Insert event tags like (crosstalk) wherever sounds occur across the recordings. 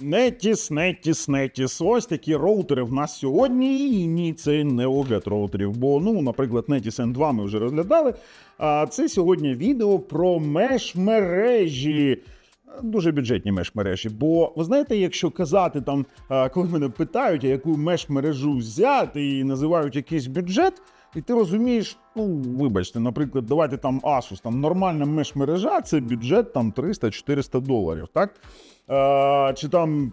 Нетіс, Нетіс, Нетіс. Ось такі роутери в нас сьогодні. І ні, це не огляд роутерів. Бо, ну, наприклад, Netis N2 ми вже розглядали. А це сьогодні відео про меш-мережі. Дуже бюджетні меш-мережі. Бо ви знаєте, якщо казати там, коли мене питають, яку меш-мережу взяти і називають якийсь бюджет, і ти розумієш, ну вибачте, наприклад, давайте там Asus, там нормальна меш-мережа, це бюджет там 300-400 доларів, так? Е, чи там,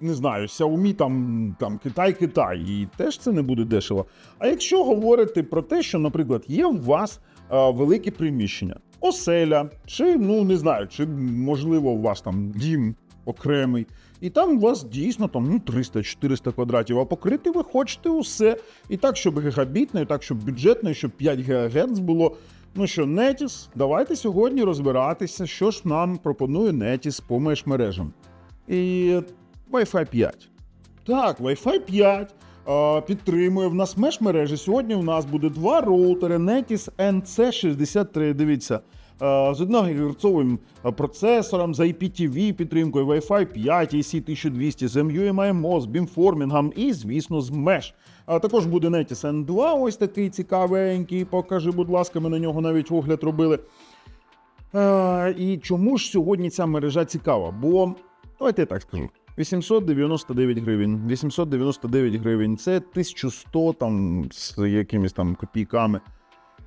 не знаю, Xiaomi, там, там Китай-Китай, і теж це не буде дешево. А якщо говорити про те, що, наприклад, є у вас е, велике приміщення, оселя, чи ну не знаю, чи можливо у вас там дім окремий. І там у вас дійсно там ну 300-400 квадратів, а покрити ви хочете усе. І так, щоб гігабітно, і так, щоб бюджетно, щоб 5 ГГц було. Ну що, Netis, давайте сьогодні розбиратися, що ж нам пропонує Netis по межмережам. І Wi-Fi 5. Так, Wi-Fi 5 а, підтримує в нас межмережі. Сьогодні у нас буде два роутери Netis NC63. Дивіться. А, З 1 ГГц процесором, з IPTV підтримкою Wi-Fi 5, AC1200, з MUMIMO, з бімформінгом і, звісно, з Mesh. А також буде Netis N2, ось такий цікавенький. Покажи, будь ласка, ми на нього навіть огляд робили. Е, і чому ж сьогодні ця мережа цікава? Бо давайте я так скажу. 899 гривень. 899 гривень це 1100 там з якимись там копійками.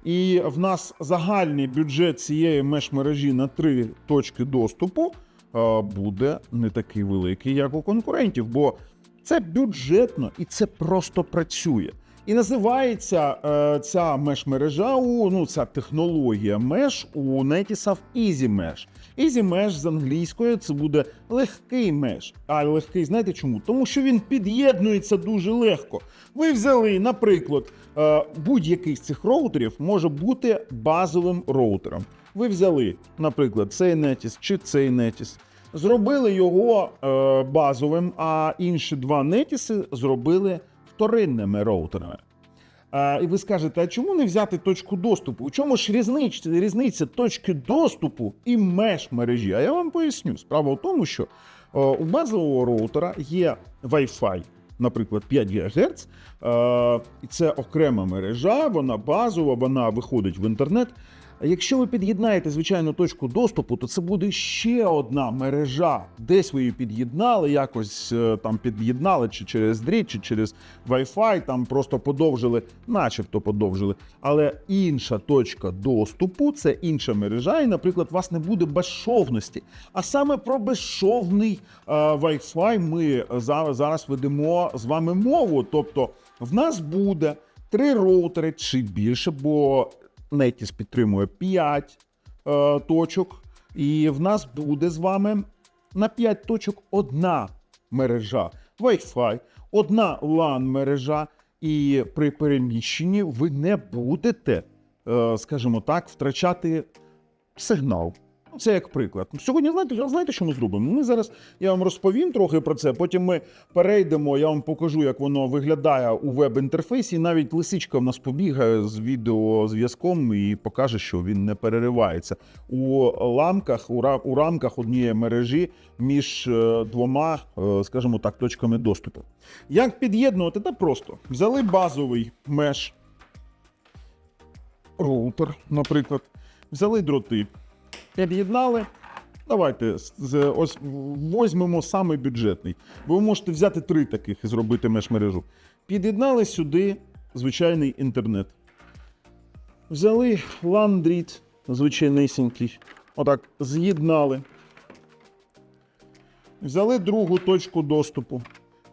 І в нас загальний бюджет цієї меш-мережі на три точки доступу е, буде не такий великий, як у конкурентів, бо це бюджетно і це просто працює. І називається е, ця меш-мережа, ну, ця технологія меш у Netisaf Easy Mesh. Easy Mesh з англійської це буде легкий меш. А легкий, знаєте чому? Тому що він під'єднується дуже легко. Ви взяли, наприклад, е, будь-який з цих роутерів може бути базовим роутером. Ви взяли, наприклад, цей Netis чи цей Netis. Зробили його е, базовим, а інші два нетіси зробили вторинними роутерами. А, і ви скажете, а чому не взяти точку доступу? У чому ж різниця, різниця точки доступу і меж мережі? А я вам поясню. Справа в тому, що е, у базового роутера є Wi-Fi, наприклад, 5 ГГц, і це окрема мережа, вона базова, вона виходить в інтернет. Якщо ви під'єднаєте звичайну точку доступу, то це буде ще одна мережа. Десь ви її під'єднали, якось е, там під'єднали, чи через дріт, чи через Wi-Fi, там просто подовжили, начебто подовжили. Але інша точка доступу це інша мережа, і, наприклад, у вас не буде безшовності. А саме про безшовний е, Wi-Fi ми зараз, зараз ведемо з вами мову. Тобто, в нас буде три роутери чи більше, бо Netis підтримує 5 е, точок, і в нас буде з вами на 5 точок одна мережа. Wi-Fi, одна LAN мережа, і при переміщенні ви не будете, е, скажімо так, втрачати сигнал. Це як приклад. Сьогодні знаєте, знаєте, що ми зробимо? Ми зараз я вам розповім трохи про це. Потім ми перейдемо. Я вам покажу, як воно виглядає у веб-інтерфейсі. Навіть лисичка в нас побігає з відеозв'язком і покаже, що він не переривається у ламках, у, ра- у рамках однієї мережі між е, двома, е, скажімо так, точками доступу. Як під'єднувати? Та просто взяли базовий меш роутер, наприклад, взяли дроти, під'єднали. Давайте ось візьмемо самий бюджетний. Ви можете взяти три таких і зробити меш-мережу. Під'єднали сюди звичайний інтернет. Взяли ландріт, звичайнісінький. Отак, з'єднали. Взяли другу точку доступу.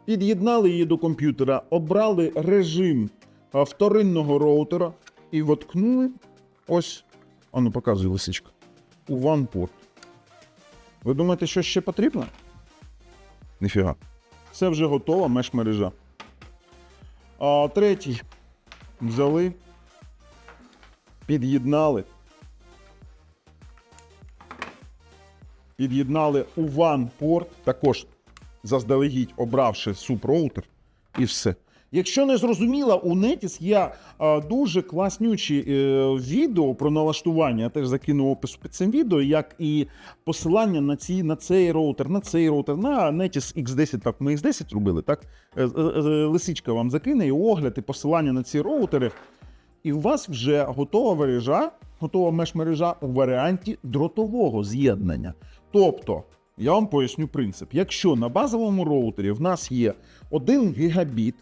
Під'єднали її до комп'ютера, обрали режим вторинного роутера і воткнули ось. А ну показуй лисичка. У OnePort. Ви думаєте, що ще потрібно? Ніфіга. Це вже готова меш-мережа. А третій. Взяли. Під'єднали. Під'єднали у OnePort, також заздалегідь обравши суброутер, і все. Якщо не зрозуміло, у Netis є дуже класнючі е, відео про налаштування. Я теж закину опис під цим відео, як і посилання на ці на цей роутер, на цей роутер, на Netis X10, так ми X10 робили, так? Е, е, Лисичка вам закине і огляд, і посилання на ці роутери. І у вас вже готова мережа, готова меш-мережа у варіанті дротового з'єднання. Тобто, я вам поясню принцип. Якщо на базовому роутері в нас є 1 гігабіт,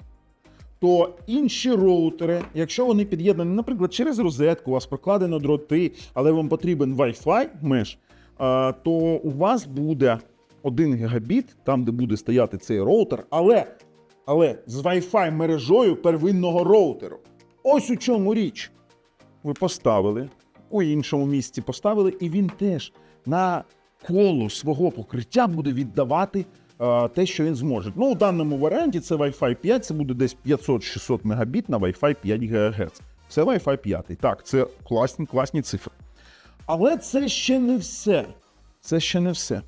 то інші роутери, якщо вони під'єднані, наприклад, через розетку, у вас прокладено дроти, але вам потрібен Wi-Fi меш, а, то у вас буде 1 гігабіт, там, де буде стояти цей роутер, але, але з Wi-Fi мережою первинного роутеру. Ось у чому річ. Ви поставили, у іншому місці поставили, і він теж на коло свого покриття буде віддавати те, що він зможе. Ну, у даному варіанті це Wi-Fi 5, це буде десь 500-600 мегабіт на Wi-Fi 5 ГГц. Це Wi-Fi 5. Так, це класні, класні цифри. Але це ще не все. Це ще не все.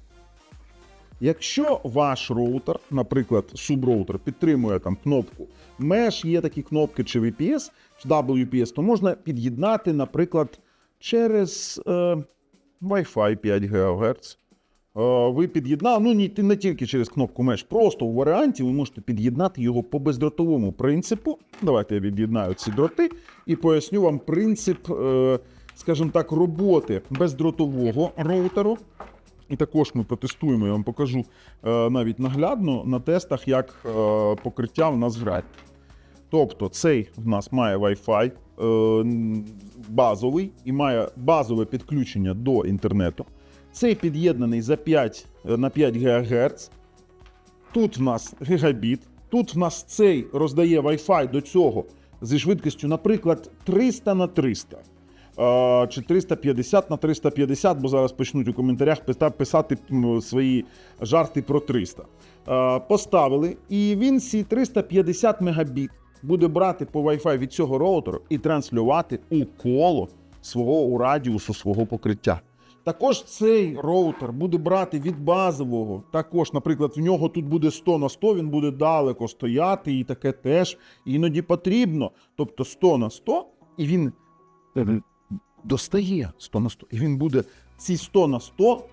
Якщо ваш роутер, наприклад, суброутер, підтримує там кнопку Mesh, є такі кнопки чи VPS, чи WPS, то можна під'єднати, наприклад, через е, Wi-Fi 5 ГГц. Е, ви під'єднали, ну не тільки через кнопку Mesh, просто у варіанті ви можете під'єднати його по бездротовому принципу. Давайте я від'єднаю ці дроти і поясню вам принцип, е, скажімо так, роботи бездротового роутеру. І також ми протестуємо, я вам покажу е, навіть наглядно на тестах, як покриття в нас грає. Тобто цей в нас має Wi-Fi базовий і має базове підключення до інтернету. Цей під'єднаний за 5, е, на 5 ГГц. Тут в нас гігабіт. Тут в нас цей роздає Wi-Fi до цього зі швидкістю, наприклад, 300 на 300. е, Чи 350 на 350, бо зараз почнуть у коментарях писати свої жарти про 300. Е, Поставили, і він ці 350 мегабіт буде брати по Wi-Fi від цього роутеру і транслювати у коло свого радіусу свого покриття. Також цей роутер буде брати від базового. Також, наприклад, в нього тут буде 100 на 100, він буде далеко стояти, і таке теж іноді потрібно. Тобто 100 на 100, і він е, достає 100 на 100. І він буде ці 100 на 100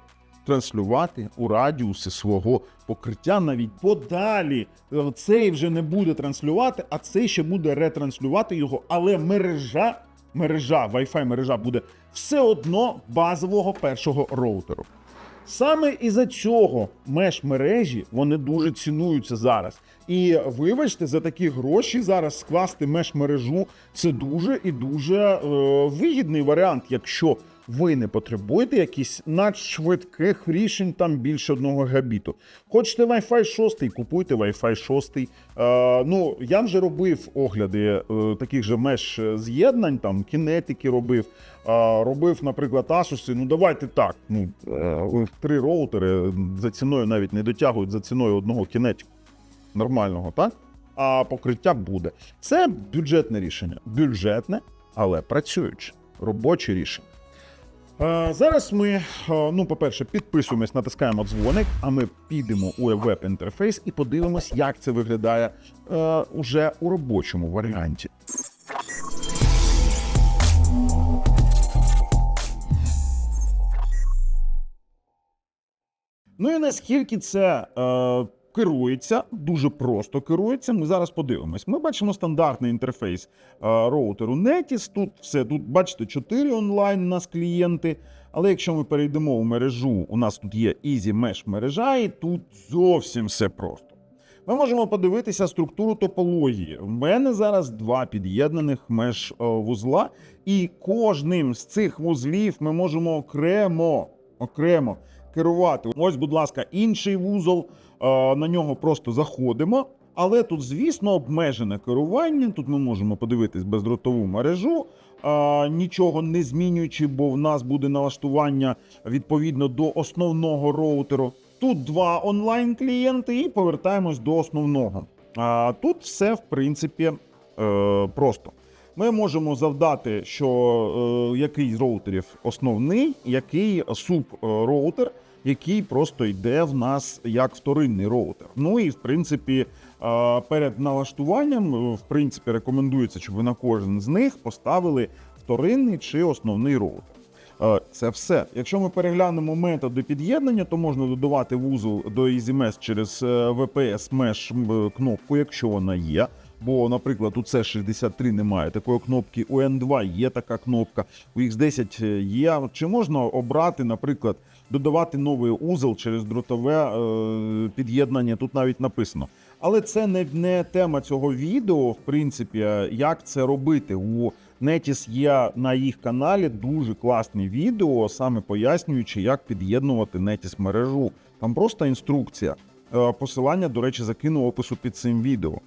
транслювати у радіуси свого покриття навіть подалі. Цей вже не буде транслювати, а цей ще буде ретранслювати його, але мережа, мережа, Wi-Fi мережа буде все одно базового першого роутеру. Саме із-за цього меж мережі вони дуже цінуються зараз. І вибачте, за такі гроші зараз скласти меж мережу це дуже і дуже е, вигідний варіант, якщо ви не потребуєте якісь надшвидких рішень там більше одного габіту. Хочете Wi-Fi 6, купуйте Wi-Fi 6. Е, ну, я вже робив огляди е, таких же меш з'єднань, там кінетики робив. А, робив, наприклад, Asus, ну давайте так. Ну, е, три роутери за ціною навіть не дотягують за ціною одного кінетіку нормального, так? А покриття буде. Це бюджетне рішення. Бюджетне, але працююче, робоче рішення. Е, Зараз ми, е, ну, по-перше, підписуємось, натискаємо дзвоник, а ми підемо у веб-інтерфейс і подивимось, як це виглядає е, уже у робочому варіанті. Ну і наскільки це керується, дуже просто керується. Ми зараз подивимось. Ми бачимо стандартний інтерфейс е, роутеру Netis. Тут все, тут бачите, 4 онлайн у нас клієнти. Але якщо ми перейдемо в мережу, у нас тут є Easy Mesh мережа, і тут зовсім все просто. Ми можемо подивитися структуру топології. В мене зараз два під'єднаних меш е, вузла, і кожним з цих вузлів ми можемо окремо, окремо керувати. Ось, будь ласка, інший вузол. Е, На нього просто заходимо. Але тут, звісно, обмежене керування. Тут ми можемо подивитись бездротову мережу, е, нічого не змінюючи, бо в нас буде налаштування відповідно до основного роутеру. Тут два онлайн-клієнти, і повертаємось до основного. А тут все, в принципі, е, просто. Ми можемо завдати, що е, який з роутерів основний, який суб-роутер який просто йде в нас як вторинний роутер. Ну і в принципі, е, перед налаштуванням, е, в принципі, рекомендується, щоб ви на кожен з них поставили вторинний чи основний роутер. Е, Це все. Якщо ми переглянемо методи під'єднання, то можна додавати вузол до EasyMesh через VPS Mesh кнопку, якщо вона є. Бо, наприклад, у C63 немає такої кнопки, у N2 є така кнопка, у X10 є. Чи можна обрати, наприклад, додавати новий узол через дротове е, під'єднання? Тут навіть написано. Але це не, не тема цього відео, в принципі, як це робити. У Netis є на їх каналі дуже класне відео, саме пояснюючи, як під'єднувати Netis мережу. Там просто інструкція. Е, Посилання, до речі, закину опису під цим відео.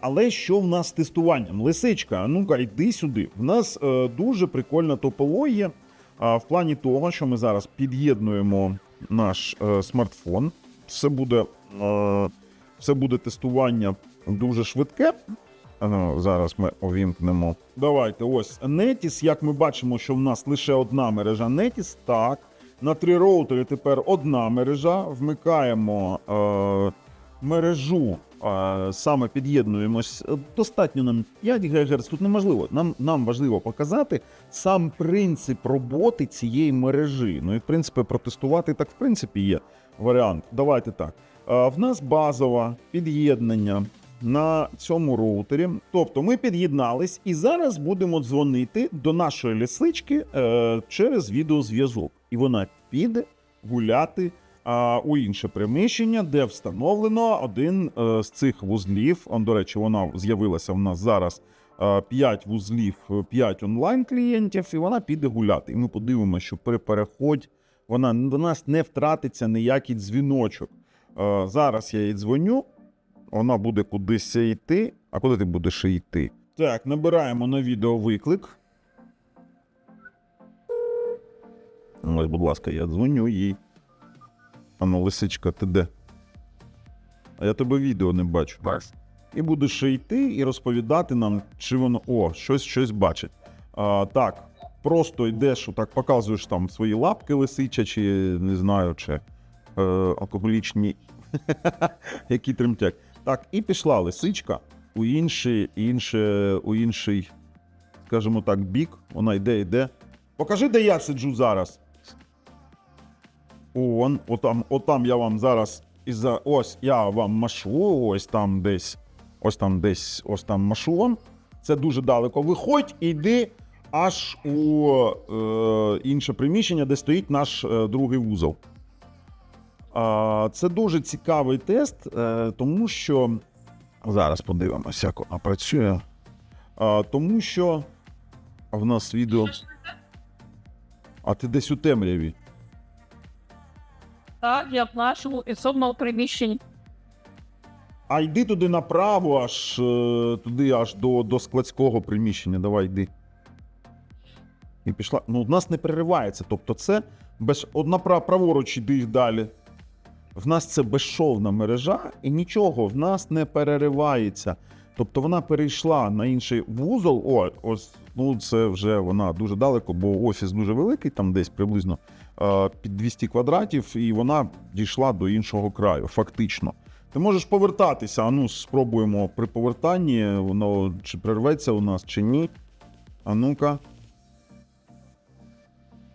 Але що в нас з тестуванням? Лисичка, ну-ка, йди сюди. В нас е, дуже прикольна топологія а, в плані того, що ми зараз під'єднуємо наш е, смартфон. Все буде, е, все буде тестування дуже швидке. Ну, зараз ми увімкнемо. Давайте, ось Netis. Як ми бачимо, що в нас лише одна мережа Netis. Так. На три роутери тепер одна мережа. Вмикаємо е, мережу, е, саме під'єднуємось. Е, Достатньо нам 5 ГГц. Тут неможливо. Нам, нам важливо показати сам принцип роботи цієї мережі. Ну і в принципі протестувати так, в принципі, є варіант. Давайте так. Е, В нас базове під'єднання на цьому роутері. Тобто ми під'єднались і зараз будемо дзвонити до нашої лисички е, через відеозв'язок. І вона піде гуляти а, у інше приміщення, де встановлено один е, з цих вузлів. До речі, вона з'явилася в нас зараз. 5 вузлів, 5 онлайн клієнтів, і вона піде гуляти. І ми подивимося, що при переході вона до нас не втратиться ніякий дзвіночок. Е, Зараз я їй дзвоню, вона буде кудись йти. А куди ти будеш йти? Так, набираємо на відео виклик. Ось, будь ласка, я дзвоню їй. Ану, лисичка, ти де? А я тебе відео не бачу. І будеш ще йти і розповідати нам, чи воно. О, щось щось бачить. А, так, просто йдеш, отак показуєш там свої лапки лисича, чи не знаю, чи е, алкоголічні, (laughs) які тремтять. Так, і пішла лисичка у інший, інше, у інший, скажімо так, бік. Вона йде, йде. Покажи, де я сиджу зараз. Он, отам, отам я вам зараз із ось я вам машу, ось там десь, ось там десь, ось там машу вам. Це дуже далеко. Виходь і йди аж у е, інше приміщення, де стоїть наш е, другий вузол. А, це дуже цікавий тест, е, тому що зараз подивимося, як вона працює. А, тому що в нас відео. А ти десь у темряві. Так, я в нашому підсобному приміщенні. А йди туди направо, аж е, туди, аж до, до складського приміщення. Давай йди. І пішла. Ну, в нас не переривається. Тобто, це без одна прав- праворуч іди далі. В нас це безшовна мережа, і нічого в нас не переривається. Тобто вона перейшла на інший вузол. О, ось ну це вже вона дуже далеко, бо офіс дуже великий, там десь приблизно е, під 200 квадратів, і вона дійшла до іншого краю, фактично. Ти можеш повертатися. А ну, спробуємо при повертанні, воно чи прерветься у нас, чи ні. А ну-ка.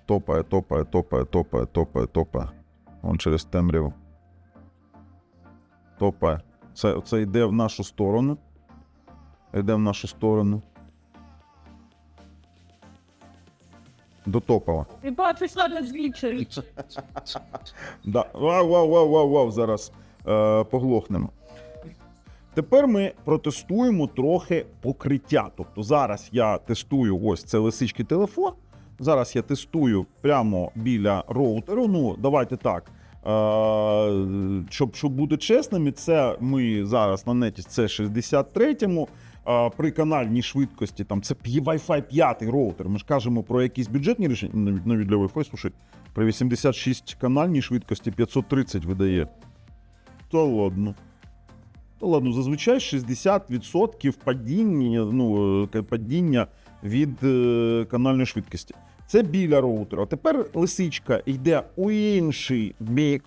Топає, топає, топає, топає, топає, топає. Он через темряву. Топає. Це, це йде в нашу сторону. Йде в нашу сторону. Дотопала. І бачиш, надо збільшити. (laughs) Да. Вау, вау, вау, вау, вау. Зараз е, поглохнемо. Тепер ми протестуємо трохи покриття. Тобто зараз я тестую ось це лисички телефон. Зараз я тестую прямо біля роутеру. Ну, давайте так. Е, щоб, щоб бути чесними, це ми зараз на неті це 63-му. При канальній швидкості там це Wi-Fi 5 роутер. Ми ж кажемо про якісь бюджетні рішення, навіть навіть для Wi-Fi, слушай, при 86 канальній швидкості 530 видає. Та ладно. Та ладно, зазвичай 60% падіння, ну, е, падіння від е, канальної швидкості. Це біля роутера. Тепер лисичка йде у інший бік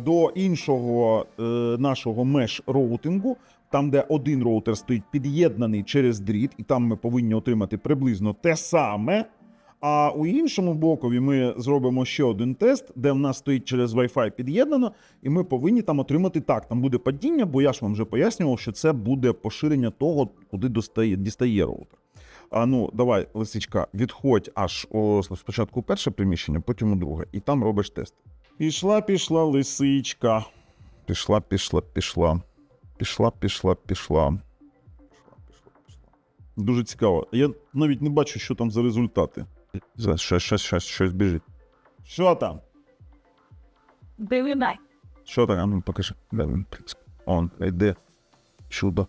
до іншого е, нашого меш роутингу, там, де один роутер стоїть під'єднаний через дріт, і там ми повинні отримати приблизно те саме. А у іншому бокові ми зробимо ще один тест, де в нас стоїть через Wi-Fi під'єднано, і ми повинні там отримати так. Там буде падіння, бо я ж вам вже пояснював, що це буде поширення того, куди достає, дістає роутер. А ну, давай, лисичка, відходь аж о, спочатку перше приміщення, потім у друге, і там робиш тест. Пішла, пішла лисичка. Пішла, пішла, пішла. Пішла, пішла, пішла. Дуже цікаво. Я навіть не бачу, що там за результати. За- Щось, щось, щось, щось біжить. Що там? Дивина. Що там? А ну покажи. Де він? Он, йде. Чудо.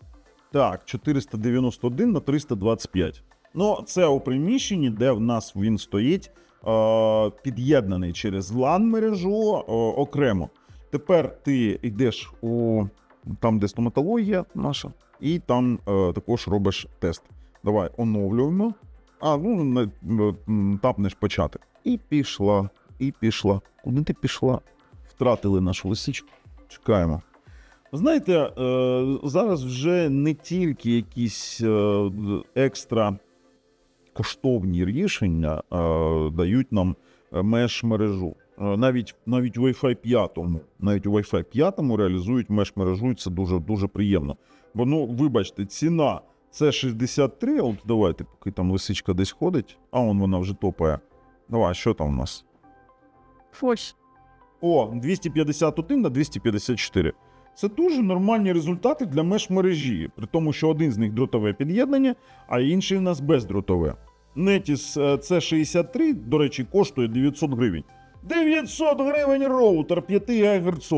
Так, 491 на 325. Ну, це у приміщенні, де в нас він стоїть, е, під'єднаний через LAN мережу е, окремо. Тепер ти йдеш у там, де стоматологія наша, і там е, також робиш тест. Давай оновлюємо. А, ну, е, тапнеш почати. І пішла, і пішла. Куди ти пішла? Втратили нашу лисичку. Чекаємо. Знаєте, е, зараз вже не тільки якісь е, екстра коштовні рішення е, дають нам меш мережу. Е, Навіть навіть у Wi-Fi 5, навіть у Wi-Fi 5 реалізують меш мережу, і це дуже дуже приємно. Бо ну, вибачте, ціна це 63. От давайте, поки там лисичка десь ходить, а он вона вже топає. Давай, що там у нас? Ось. О, 251 на 254. Це дуже нормальні результати для меж мережі, при тому, що один з них дротове під'єднання, а інший у нас бездротове. Netis е, C63, до речі, коштує 900 гривень. 900 гривень роутер 5 ГГц.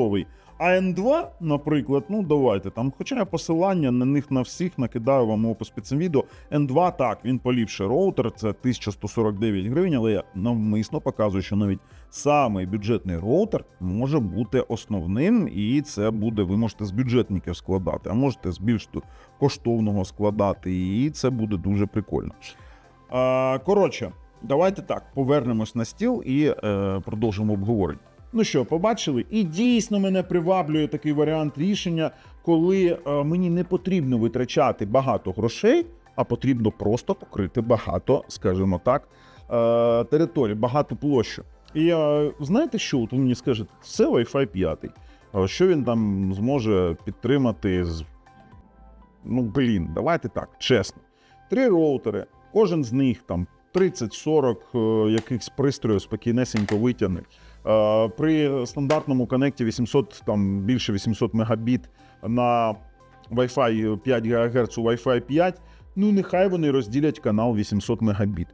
А N2, наприклад, ну давайте там, хоча я посилання на них на всіх накидаю вам опис під цим відео. N2 так, він поліпший роутер, це 1149 гривень, але я навмисно показую, що навіть самий бюджетний роутер може бути основним, і це буде, ви можете з бюджетників складати, а можете з більш коштовного складати, і це буде дуже прикольно. Коротше, давайте так, повернемось на стіл і е, продовжимо обговорення. Ну що, побачили? І дійсно мене приваблює такий варіант рішення, коли е, мені не потрібно витрачати багато грошей, а потрібно просто покрити багато, скажімо так, е, територій, багато площу. І е, знаєте що? От ви мені скажете, це Wi-Fi 5. Що він там зможе підтримати з. Ну, блін, давайте так, чесно. Три роутери, кожен з них там 30-40 е, якихось пристроїв спокійнесенько витягне. При стандартному коннекті 800, там більше 800 мегабіт на Wi-Fi 5 ГГц у Wi-Fi 5, ну нехай вони розділять канал 800 мегабіт.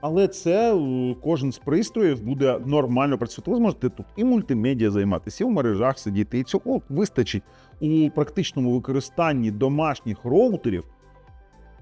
Але це е, кожен з пристроїв буде нормально працювати. Ви зможете тут і мультимедіа займатися, і в мережах сидіти. І цього вистачить у практичному використанні домашніх роутерів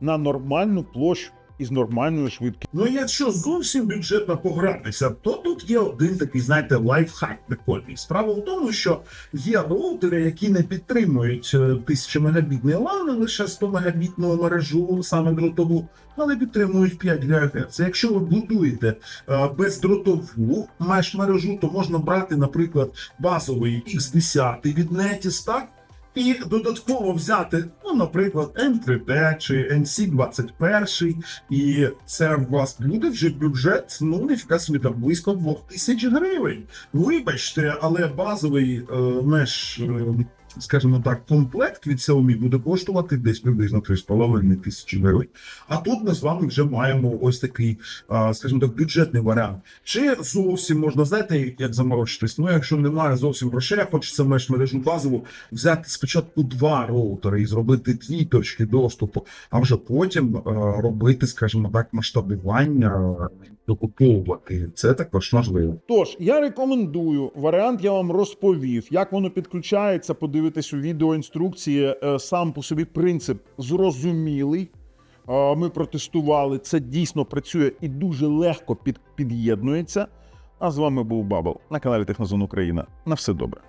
на нормальну площу із нормальною швидкістю. Ну, якщо зовсім бюджетно погратися, то тут є один такий, знаєте, лайфхак прикольний. Справа в тому, що є роутери, які не підтримують е, 1000 мегабітний LAN, лише 100 мегабітну мережу, саме дротову, але підтримують 5 ГГц. Якщо ви будуєте е, бездротову меж мережу, то можна брати, наприклад, базовий X10 від Netis, так? І додатково взяти, ну, наприклад, N3D чи NC21, і це у вас буде вже бюджет, ну, собі там близько 2000 гривень. Вибачте, але базовий е, меж. е, скажімо так, комплект від Xiaomi буде коштувати десь приблизно 3,5 тисячі гривень. А тут ми з вами вже маємо ось такий, скажімо так, бюджетний варіант. Чи зовсім можна, знаєте, як заморочитись? Ну, якщо немає зовсім грошей, хочеться меж мережу базову, взяти спочатку два роутери і зробити дві точки доступу, а вже потім робити, скажімо так, масштабування, докуповувати. Це також можливо. Тож, я рекомендую варіант, я вам розповів, як воно підключається, подивитись у відеоінструкції. Е, Сам по собі принцип зрозумілий. Е, Ми протестували. Це дійсно працює і дуже легко під, під'єднується. А з вами був Бабл на каналі Технозон Україна. На все добре.